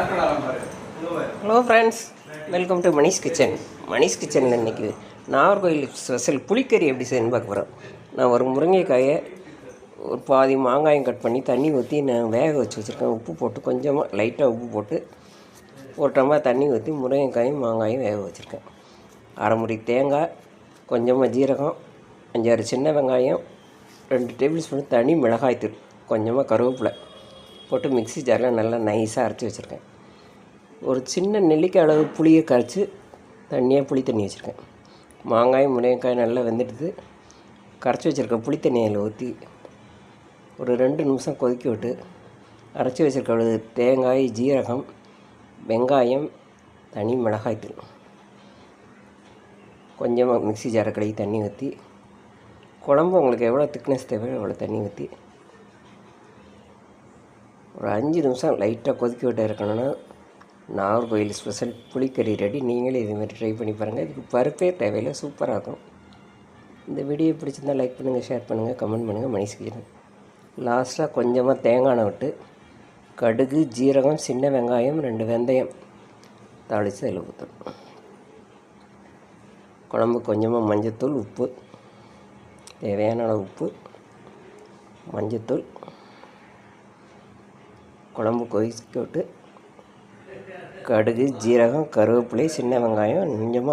Hello friends welcome to Manish kitchen Manish கிச்சனில் இன்றைக்கி Nagercoil special புளிக்கறி எப்படி செய்யணும்னு பார்க்க போகிறோம் நான் ஒரு முருங்கைக்காயை ஒரு பாதி மாங்காயம் கட் பண்ணி தண்ணி ஊற்றி நான் வேக வச்சு வச்சுருக்கேன். உப்பு போட்டு கொஞ்சமாக லைட்டாக உப்பு போட்டு ஒரு டம்ளர் தண்ணி ஊற்றி முருங்கைக்காயும் மாங்காயும் வேக வச்சுருக்கேன். அரைமுரி தேங்காய் கொஞ்சமாக ஜீரகம் அஞ்சாறு சின்ன வெங்காயம் ரெண்டு டேபிள் ஸ்பூன் தனி மிளகாய்த்தூள் கொஞ்சமாக கருவேப்பிலை. போட்டு மிக்ஸி ஜாரில் நல்லா நைஸாக அரைச்சி வச்சுருக்கேன். ஒரு சின்ன நெல்லிக்காய் அளவு புளியை கரைச்சி தண்ணியாக புளி தண்ணி வச்சுருக்கேன். மாங்காய் முருங்கைக்காய் நல்லா வெந்துடுது. கரைச்சி வச்சுருக்க புளி தண்ணியில் ஊற்றி ஒரு ரெண்டு நிமிஷம் கொதிக்க விட்டு அரைச்சி வச்சுருக்க தேங்காய் ஜீரகம் வெங்காயம் தனி மிளகாய்த்தூள் கொஞ்சமாக மிக்ஸி ஜாரை கழுவி தண்ணி ஊற்றி குழம்பு உங்களுக்கு எவ்வளோ திக்னஸ் தேவையோ அவ்வளோ தண்ணி ஊற்றி ஒரு அஞ்சு நிமிஷம் லைட்டாக கொதிக்க விட்டு இருக்கணும்னா நாகர்கோயில் ஸ்பெஷல் புளிக்கறி ரெடி. நீங்களே இதுமாரி ட்ரை பண்ணி பாருங்கள் இதுக்கு பருப்பே தேவையில்லை சூப்பராக இருக்கும். இந்த வீடியோ பிடிச்சிருந்தா லைக் பண்ணுங்கள் ஷேர் பண்ணுங்கள் கமெண்ட் பண்ணுங்கள் மணிசுக்கிறேன் லாஸ்ட்டாக கொஞ்சமாக தேங்காய் விட்டு கடுகு ஜீரகம் சின்ன வெங்காயம் ரெண்டு வெந்தயம் தாளித்து அதில் ஊற்றணும் குழம்பு கொஞ்சமாக மஞ்சத்தூள் உப்பு. தேவையான அளவு உப்பு மஞ்சத்தூள் குழம்பு கொதிக்க விட்டு கடுகு ஜீரகம் கருவேப்பிலை சின்ன வெங்காயம் கொஞ்சமாக